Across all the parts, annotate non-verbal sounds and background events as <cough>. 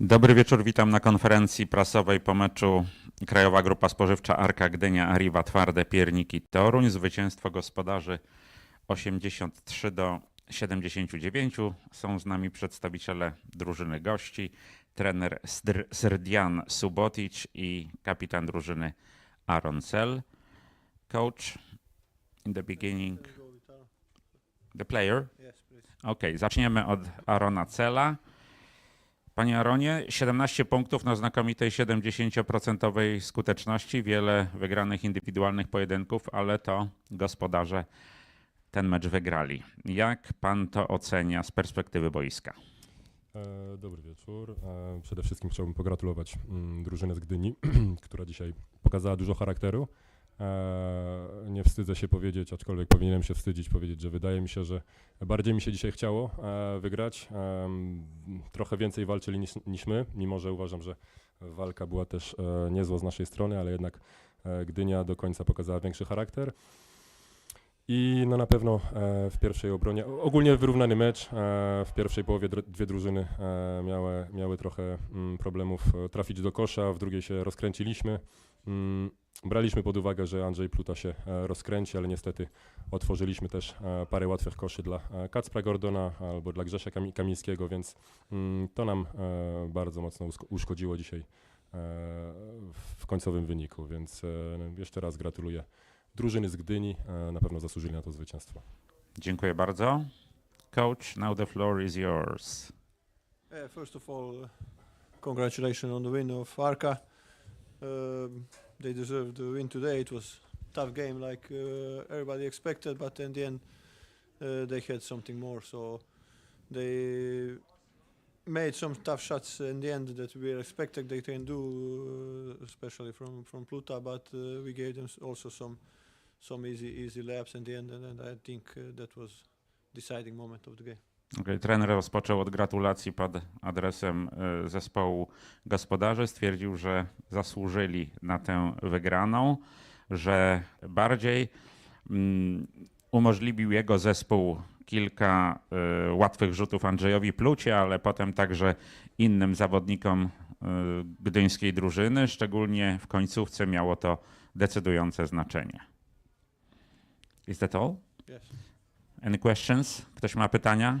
Dobry wieczór, witam na konferencji prasowej po meczu Krajowa Grupa Spożywcza Arka Gdynia, Arriva Twarde, Pierniki Toruń. Zwycięstwo gospodarzy 83 do 79. Są z nami przedstawiciele drużyny gości, trener Srdian Subotic i kapitan drużyny Aaron Sell. Coach, in the beginning, the player. Ok, zaczniemy od Arona Cela. Panie Aronie, 17 punktów na znakomitej 70% skuteczności, wiele wygranych indywidualnych pojedynków, ale to gospodarze ten mecz wygrali. Jak pan to ocenia z perspektywy boiska? E, Dobry wieczór. E, Przede wszystkim chciałbym pogratulować mm, drużynę z Gdyni, <clears throat> która dzisiaj pokazała dużo charakteru. E, Nie wstydzę się powiedzieć, aczkolwiek powinienem się wstydzić powiedzieć, że wydaje mi się, że bardziej mi się dzisiaj chciało e, wygrać. Em, Trochę więcej walczyli niż, niż my, mimo że uważam, że walka była też e, niezła z naszej strony, ale jednak e, Gdynia do końca pokazała większy charakter. I no na pewno e, w pierwszej obronie, ogólnie wyrównany mecz, e, w pierwszej połowie dwie drużyny e, miały, miały trochę mm, problemów e, trafić do kosza, w drugiej się rozkręciliśmy. Braliśmy pod uwagę, że Andrzej Pluta się e, rozkręci, ale niestety otworzyliśmy też e, parę łatwych koszy dla e, Kacpra Gordona albo dla Grzesia Kami- Kamińskiego, więc mm, to nam bardzo mocno uszkodziło dzisiaj w końcowym wyniku, więc jeszcze raz gratuluję drużyny z Gdyni na pewno zasłużyli na to zwycięstwo. Dziękuję bardzo. Coach, now the floor is yours. Yeah, first of all, congratulations on the win of Arca. Um, they deserved the win today. It was tough game, like uh, everybody expected, but in the end, uh, they had something more. So they made some tough shots in the end that we expected they can do, uh, especially from from Pluta. But uh, we gave them also some some easy easy laps in the end, and, and I think uh, that was deciding moment of the game. Okay, trener rozpoczął od gratulacji pod adresem y, zespołu gospodarzy. Stwierdził, że zasłużyli na tę wygraną, że bardziej mm, umożliwił jego zespół kilka y, łatwych rzutów Andrzejowi Plucie, ale potem także innym zawodnikom y, gdyńskiej drużyny. Szczególnie w końcówce miało to decydujące znaczenie. Is that all? Yes. Any questions? Ktoś ma pytania?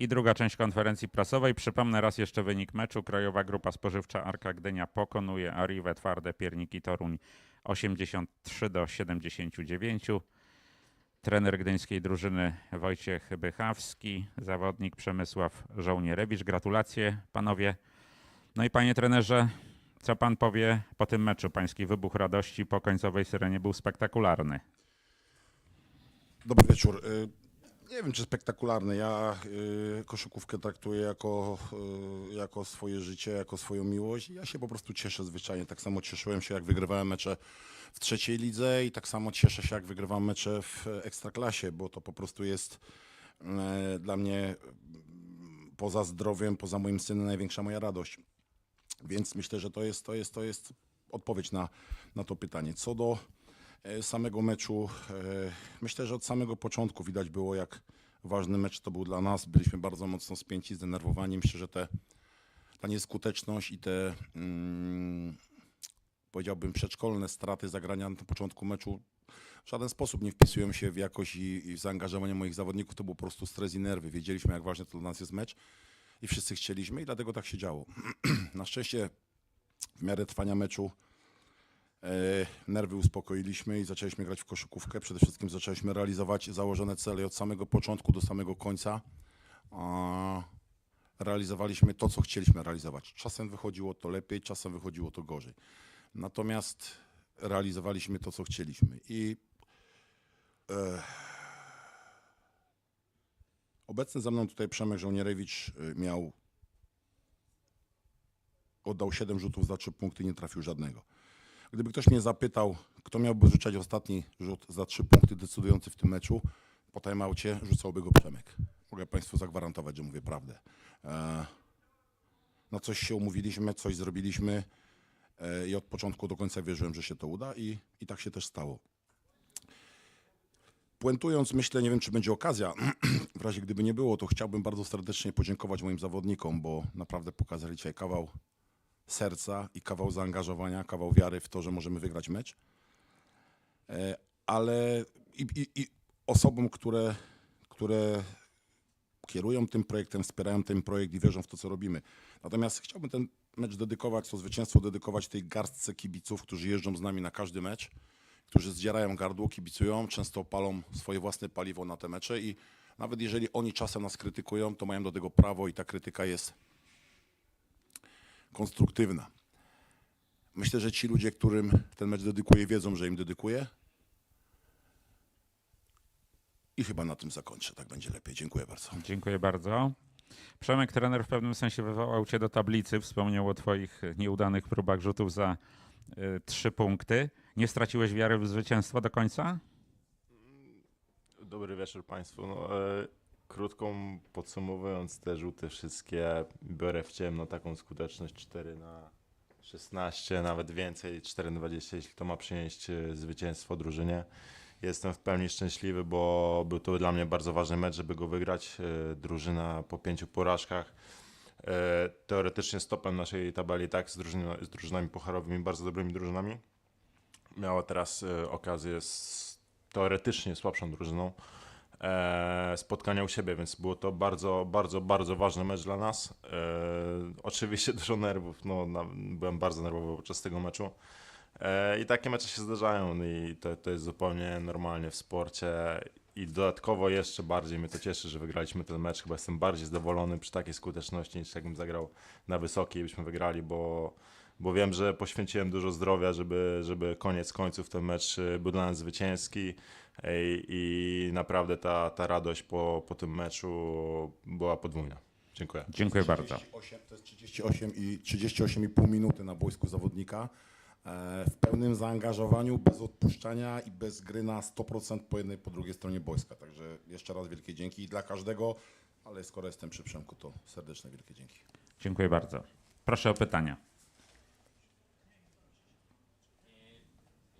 I druga część konferencji prasowej. Przypomnę raz jeszcze wynik meczu. Krajowa Grupa Spożywcza Arka Gdynia pokonuje Arrivę Twarde Pierniki Toruń 83 do 79. Trener gdyńskiej drużyny Wojciech Bychawski, zawodnik Przemysław Żołnierewicz. Gratulacje panowie. No i panie trenerze, co pan powie po tym meczu? Pański wybuch radości po końcowej syrenie był spektakularny. Dobry wieczór. Y, Nie wiem, czy spektakularny. Ja y, koszykówkę traktuję jako, y, jako swoje życie, jako swoją miłość. Ja się po prostu cieszę zwyczajnie. Tak samo cieszyłem się, jak wygrywałem mecze w trzeciej lidze i tak samo cieszę się, jak wygrywam mecze w ekstraklasie, bo to po prostu jest e, dla mnie poza zdrowiem, poza moim synem największa moja radość. Więc myślę, że to jest, to jest, to jest odpowiedź na, na to pytanie. Co do samego meczu, e, myślę, że od samego początku widać było, jak ważny mecz to był dla nas. Byliśmy bardzo mocno spięci, zdenerwowani. Myślę, że te, ta nieskuteczność i te, mm, powiedziałbym, przedszkolne straty zagrania na początku meczu w żaden sposób nie wpisują się w jakość i, i w zaangażowanie moich zawodników. To był po prostu stres i nerwy. Wiedzieliśmy, jak ważny to dla nas jest mecz i wszyscy chcieliśmy i dlatego tak się działo. <clears throat> na szczęście w miarę trwania meczu E, nerwy uspokoiliśmy i zaczęliśmy grać w koszykówkę. Przede wszystkim zaczęliśmy realizować założone cele i od samego początku do samego końca. Realizowaliśmy to, co chcieliśmy realizować. Czasem wychodziło to lepiej, czasem wychodziło to gorzej. Natomiast realizowaliśmy to, co chcieliśmy. I e, obecny ze mną tutaj Przemek Żołnierewicz y, miał oddał 7 rzutów za 3 punkty, nie trafił żadnego. Gdyby ktoś mnie zapytał, kto miałby rzucać ostatni rzut za trzy punkty decydujący w tym meczu, po timeoutie rzucałby go Przemek. Mogę Państwu zagwarantować, że mówię prawdę. E, na coś się umówiliśmy, coś zrobiliśmy e, i od początku do końca wierzyłem, że się to uda i, i tak się też stało. Puentując, myślę, nie wiem, czy będzie okazja. <clears throat> W razie gdyby nie było, to chciałbym bardzo serdecznie podziękować moim zawodnikom, bo naprawdę pokazali dzisiaj kawał serca i kawał zaangażowania, kawał wiary w to, że możemy wygrać mecz. E, Ale i, i, i osobom, które, które kierują tym projektem, wspierają ten projekt i wierzą w to, co robimy. Natomiast chciałbym ten mecz dedykować, to zwycięstwo dedykować tej garstce kibiców, którzy jeżdżą z nami na każdy mecz, którzy zdzierają gardło, kibicują, często palą swoje własne paliwo na te mecze i nawet jeżeli oni czasem nas krytykują, to mają do tego prawo i ta krytyka jest konstruktywna. Myślę, że ci ludzie, którym ten mecz dedykuję, wiedzą, że im dedykuję. I chyba na tym zakończę. Tak będzie lepiej. Dziękuję bardzo. Dziękuję bardzo. Przemek, trener w pewnym sensie wywołał cię do tablicy, wspomniał o twoich nieudanych próbach rzutów za y, trzy punkty. Nie straciłeś wiary w zwycięstwo do końca? Dobry wieczór Państwu. No, e, krótką podsumowując te rzuty wszystkie, biorę w ciemno taką skuteczność 4 na 16, nawet więcej, 4 na 20, jeśli to ma przynieść e, zwycięstwo drużynie. Jestem w pełni szczęśliwy, bo był to dla mnie bardzo ważny mecz, żeby go wygrać. E, Drużyna po pięciu porażkach. e, Teoretycznie stopem naszej tabeli, tak, z, z drużynami pucharowymi, bardzo dobrymi drużynami. Miała teraz okazję z teoretycznie słabszą drużyną spotkania u siebie, więc było to bardzo, bardzo, bardzo ważny mecz dla nas. E, oczywiście <laughs> dużo nerwów, no, byłem bardzo nerwowy podczas tego meczu. E, I takie mecze się zdarzają i to, to jest zupełnie normalnie w sporcie. I dodatkowo jeszcze bardziej mnie to cieszy, że wygraliśmy ten mecz. Chyba jestem bardziej zadowolony przy takiej skuteczności niż jakbym zagrał na wysokiej, byśmy wygrali, bo, bo wiem, że poświęciłem dużo zdrowia, żeby, żeby koniec końców ten mecz był dla nas zwycięski. I naprawdę ta, ta radość po, po tym meczu była podwójna. Dziękuję. Dziękuję bardzo. 38, to jest 38 i 38,5 minuty na boisku zawodnika. e, W pełnym zaangażowaniu, bez odpuszczania i bez gry na 100% po jednej, po drugiej stronie boiska. Także jeszcze raz wielkie dzięki dla każdego, ale skoro jestem przy Przemku, to serdeczne wielkie dzięki. Dziękuję bardzo. Proszę o pytania.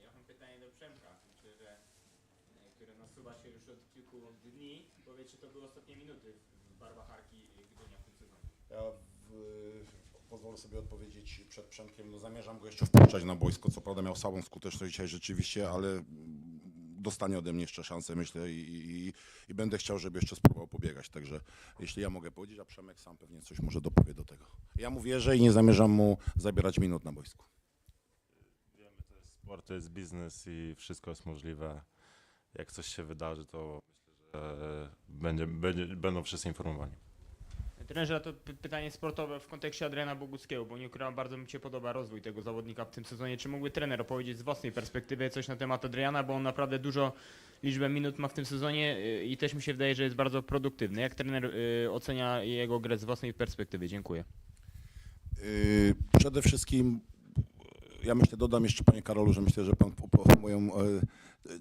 Ja mam pytanie do Przemka. Myślę, że, e, które nasuwa się już od kilku dni. Powie, czy to były ostatnie minuty w barwach Arki Gdynia w tym sezonie. Ja w, pozwolę sobie odpowiedzieć przed Przemkiem. No zamierzam go jeszcze wpuszczać na boisko. Co prawda miał słabą skuteczność dzisiaj rzeczywiście, ale dostanie ode mnie jeszcze szansę, myślę, i, i, i będę chciał, żeby jeszcze spróbował pobiegać. Także jeśli ja mogę powiedzieć, a Przemek sam pewnie coś może dopowie do tego. Ja mu wierzę i nie zamierzam mu zabierać minut na boisku. Wiemy, to jest sport, to jest biznes i wszystko jest możliwe. Jak coś się wydarzy, to myślę, że będzie, będzie, będą wszyscy informowani. Trenerze, to py- pytanie sportowe w kontekście Adriana Boguckiego, bo nie ukrywam, bardzo mi się podoba rozwój tego zawodnika w tym sezonie. Czy mógłby trener opowiedzieć z własnej perspektywy coś na temat Adriana, bo on naprawdę dużo liczbę minut ma w tym sezonie y, i też mi się wydaje, że jest bardzo produktywny. Jak trener y, ocenia jego grę z własnej perspektywy? Dziękuję. Yy, Przede wszystkim ja myślę, dodam jeszcze Panie Karolu, że myślę, że Pan po- po- moją e,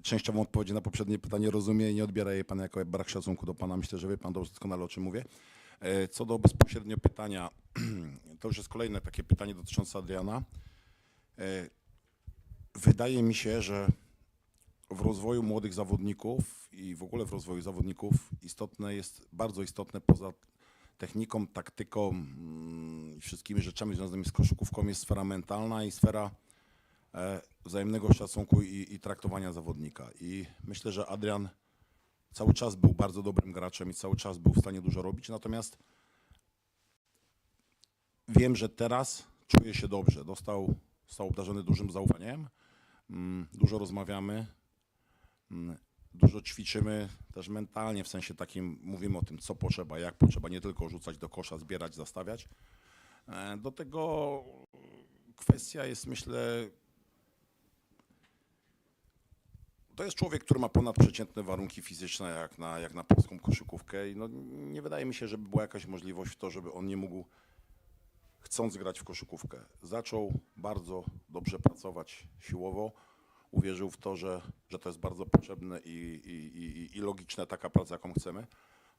częściową odpowiedź na poprzednie pytanie rozumie i nie odbiera jej Pan jako brak szacunku do Pana. Myślę, że wie Pan doskonale o czym mówię. E, Co do bezpośrednio pytania, <clears throat> to już jest kolejne takie pytanie dotyczące Adriana. E, Wydaje mi się, że w rozwoju młodych zawodników i w ogóle w rozwoju zawodników istotne jest, bardzo istotne poza techniką, taktyką mm, i wszystkimi rzeczami związanymi z koszykówką jest sfera mentalna i sfera e, wzajemnego szacunku i, i traktowania zawodnika. I myślę, że Adrian cały czas był bardzo dobrym graczem i cały czas był w stanie dużo robić, natomiast wiem, że teraz czuje się dobrze. Dostał, został obdarzony dużym zaufaniem, mm, dużo rozmawiamy, mm, dużo ćwiczymy też mentalnie, w sensie takim mówimy o tym, co potrzeba, jak potrzeba, nie tylko rzucać do kosza, zbierać, zastawiać. E, Do tego kwestia jest, myślę, to jest człowiek, który ma ponadprzeciętne warunki fizyczne jak na, jak na polską koszykówkę i no, nie wydaje mi się, żeby była jakaś możliwość w to, żeby on nie mógł chcąc grać w koszykówkę. Zaczął bardzo dobrze pracować siłowo, uwierzył w to, że, że to jest bardzo potrzebne i, i, i, i logiczne taka praca, jaką chcemy.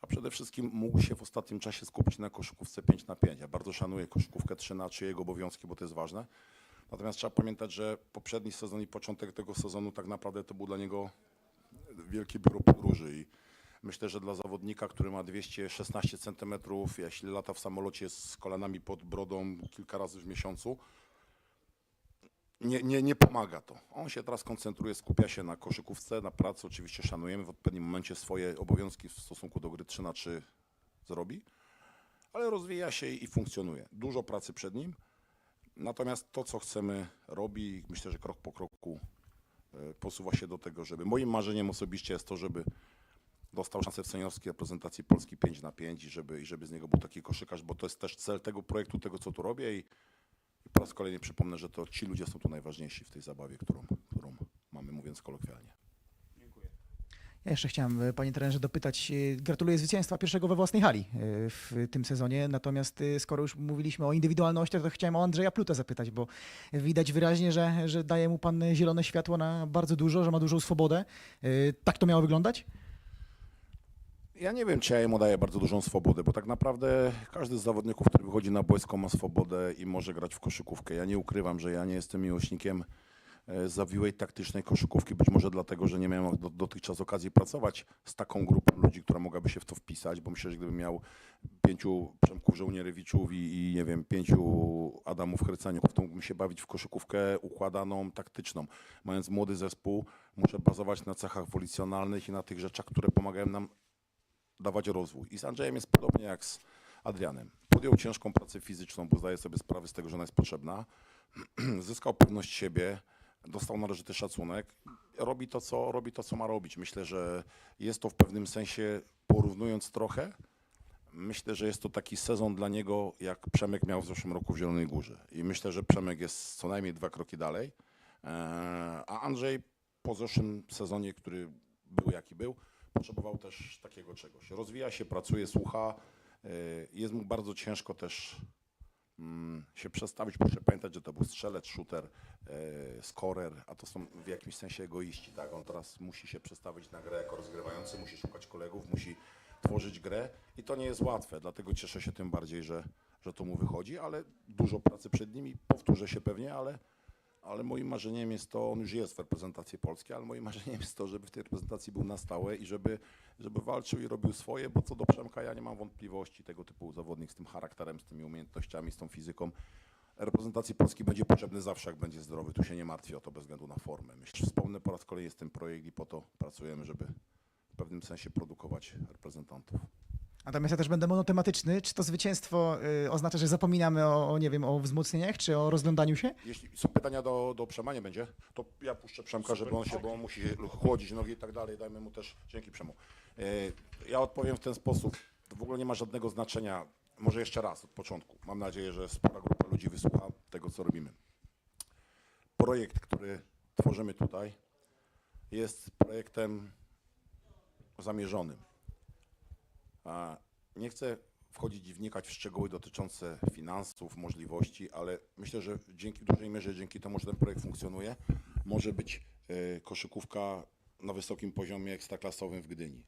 A przede wszystkim mógł się w ostatnim czasie skupić na koszykówce 5 na 5. Ja bardzo szanuję koszykówkę 3 na 3, jego obowiązki, bo to jest ważne. Natomiast trzeba pamiętać, że poprzedni sezon i początek tego sezonu tak naprawdę to był dla niego wielkie biuro podróży i myślę, że dla zawodnika, który ma 216 cm, jeśli lata w samolocie z kolanami pod brodą kilka razy w miesiącu, nie, nie, nie pomaga to. On się teraz koncentruje, skupia się na koszykówce, na pracy. Oczywiście szanujemy w odpowiednim momencie swoje obowiązki w stosunku do gry 3 na 3 zrobi, ale rozwija się i funkcjonuje. Dużo pracy przed nim. Natomiast to, co chcemy, robi. Myślę, że krok po kroku e, posuwa się do tego, żeby. Moim marzeniem osobiście jest to, żeby dostał szansę w seniorskiej reprezentacji Polski 5 na 5 i żeby, i żeby z niego był taki koszykarz, bo to jest też cel tego projektu, tego co tu robię i, i po raz kolejny przypomnę, że to ci ludzie są tu najważniejsi w tej zabawie, którą, którą mamy, mówiąc kolokwialnie. Ja jeszcze chciałem, e, panie trenerze, dopytać. e, Gratuluję zwycięstwa pierwszego we własnej hali e, w tym sezonie. Natomiast skoro już mówiliśmy o indywidualnościach, to chciałem o Andrzeja Plutę zapytać, bo widać wyraźnie, że, że daje mu pan zielone światło na bardzo dużo, że ma dużą swobodę. Tak to miało wyglądać? Ja nie wiem, czy ja jemu daję bardzo dużą swobodę, bo tak naprawdę każdy z zawodników, który wychodzi na boisko ma swobodę i może grać w koszykówkę. Ja nie ukrywam, że ja nie jestem miłośnikiem zawiłej taktycznej koszykówki, być może dlatego, że nie miałem do, dotychczas okazji pracować z taką grupą ludzi, która mogłaby się w to wpisać, bo myślę, że gdybym miał pięciu Przemków Żołnierewiczów i, i nie wiem, pięciu Adamów Chryceniów, to mógłbym się bawić w koszykówkę układaną, taktyczną. Mając młody zespół, muszę bazować na cechach wolicjonalnych i na tych rzeczach, które pomagają nam dawać rozwój. I z Andrzejem jest podobnie jak z Adrianem. Podjął ciężką pracę fizyczną, bo zdaje sobie sprawę z tego, że ona jest potrzebna. <clears throat> Zyskał pewność siebie, dostał należyty szacunek. Robi to, co, robi to, co ma robić. Myślę, że jest to w pewnym sensie, porównując trochę, myślę, że jest to taki sezon dla niego, jak Przemek miał w zeszłym roku w Zielonej Górze. I myślę, że Przemek jest co najmniej dwa kroki dalej. Eee, A Andrzej po zeszłym sezonie, który był jaki był, potrzebował też takiego czegoś. Rozwija się, pracuje, słucha. e, Jest mu bardzo ciężko też się przestawić. Muszę pamiętać, że to był strzelec, shooter, e, scorer, a to są w jakimś sensie egoiści. Tak? On teraz musi się przestawić na grę jako rozgrywający, musi szukać kolegów, musi tworzyć grę i to nie jest łatwe. Dlatego cieszę się tym bardziej, że, że to mu wychodzi, ale dużo pracy przed nim i powtórzę się pewnie, ale ale moim marzeniem jest to, on już jest w reprezentacji Polski, ale moim <laughs> marzeniem jest to, żeby w tej reprezentacji był na stałe i żeby, żeby walczył i robił swoje, bo co do Przemka ja nie mam wątpliwości, tego typu zawodnik z tym charakterem, z tymi umiejętnościami, z tą fizyką, reprezentacji Polski będzie potrzebny zawsze, jak będzie zdrowy. Tu się nie martwi o to bez względu na formę. Myślę, wspomnę po raz kolejny jest ten projekt i po to pracujemy, żeby w pewnym sensie produkować reprezentantów. Natomiast ja też będę monotematyczny. Czy to zwycięstwo y, oznacza, że zapominamy o, o, nie wiem, o wzmocnieniach, czy o rozglądaniu się? Jeśli są pytania do, do Przema, nie będzie, to ja puszczę Przemka, żeby on się, bo on musi chłodzić nogi i tak dalej. Dajmy mu też, dzięki Przemu. E, Ja odpowiem w ten sposób. To w ogóle nie ma żadnego znaczenia. Może jeszcze raz od początku. Mam nadzieję, że spora grupa ludzi wysłucha tego, co robimy. Projekt, który tworzymy tutaj, jest projektem zamierzonym. Nie chcę wchodzić i wnikać w szczegóły dotyczące finansów, możliwości, ale myślę, że dzięki w dużej mierze dzięki temu, że ten projekt funkcjonuje, może być e, koszykówka na wysokim poziomie ekstraklasowym w Gdyni.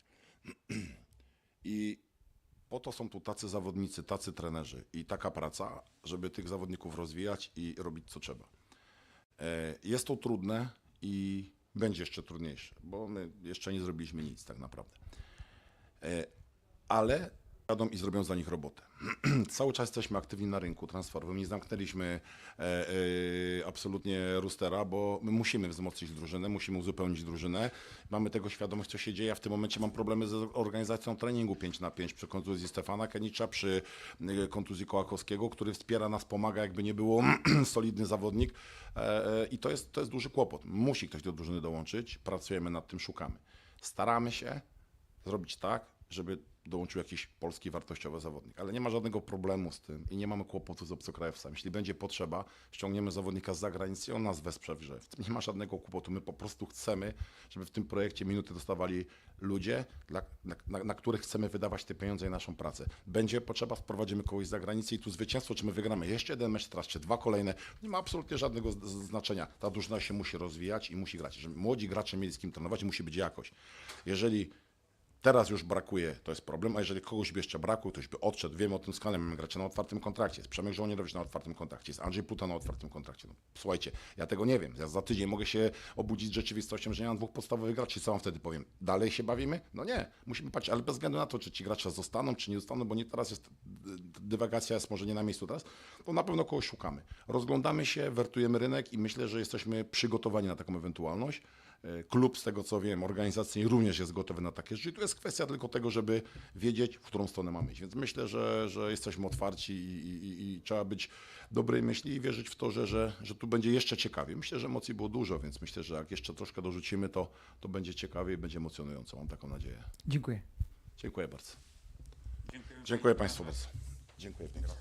<clears throat> I po to są tu tacy zawodnicy, tacy trenerzy i taka praca, żeby tych zawodników rozwijać i robić co trzeba. E, Jest to trudne i będzie jeszcze trudniejsze, bo my jeszcze nie zrobiliśmy nic tak naprawdę. Ale jadą i zrobią za nich robotę. <clears throat> Cały czas jesteśmy aktywni na rynku transferowym. Nie zamknęliśmy e, e, absolutnie rustera, bo my musimy wzmocnić drużynę, musimy uzupełnić drużynę. Mamy tego świadomość, co się dzieje. Ja w tym momencie mam problemy z organizacją treningu 5 na 5 przy kontuzji Stefana Kenicza, przy e, kontuzji Kołakowskiego, który wspiera nas, pomaga, jakby nie było <clears throat> solidny zawodnik. E, e, I to jest, to jest duży kłopot. Musi ktoś do drużyny dołączyć. Pracujemy nad tym, szukamy. Staramy się zrobić tak, żeby dołączył jakiś polski wartościowy zawodnik. Ale nie ma żadnego problemu z tym i nie mamy kłopotu z obcokrajowcami. Jeśli będzie potrzeba, ściągniemy zawodnika z zagranicy i on nas wesprze w grze. W tym nie ma żadnego kłopotu. My po prostu chcemy, żeby w tym projekcie minuty dostawali ludzie, dla, na, na, na których chcemy wydawać te pieniądze i naszą pracę. Będzie potrzeba, wprowadzimy kogoś z zagranicy i tu zwycięstwo, czy my wygramy jeszcze jeden mecz czy dwa kolejne, nie ma absolutnie żadnego z- z- znaczenia. Ta drużyna się musi rozwijać i musi grać. Żeby młodzi gracze mieli z kim trenować, musi być jakość. Jeżeli Teraz już brakuje, to jest problem, a jeżeli kogoś by jeszcze brakło, ktoś by odszedł, wiemy o tym skale, mamy graczy na otwartym kontrakcie, jest Przemek Żołnierowicz na otwartym kontrakcie, jest Andrzej Puta na otwartym kontrakcie. No, słuchajcie, ja tego nie wiem, ja za tydzień mogę się obudzić z rzeczywistością, że nie mam dwóch podstawowych graczy, co wam wtedy powiem? Dalej się bawimy? No nie, musimy patrzeć, ale bez względu na to, czy ci gracze zostaną, czy nie zostaną, bo nie teraz jest, dywagacja jest może nie na miejscu teraz, to na pewno kogoś szukamy. Rozglądamy się, wertujemy rynek i myślę, że jesteśmy przygotowani na taką ewentualność. E, Klub, z tego co wiem, organizacyjnie również jest gotowy na takie rzeczy. Tu jest kwestia tylko tego, żeby wiedzieć, w którą stronę mamy iść. Więc myślę, że, że jesteśmy otwarci i, i, i- i trzeba być dobrej myśli i wierzyć w to, że, że, że tu będzie jeszcze ciekawie. Myślę, że emocji było dużo, więc myślę, że jak jeszcze troszkę dorzucimy, to, to będzie ciekawie i będzie emocjonująco. Mam taką nadzieję. Dziękuję. Dziękuję bardzo. Dziękuję Państwu bardzo. Dziękuję pięknie.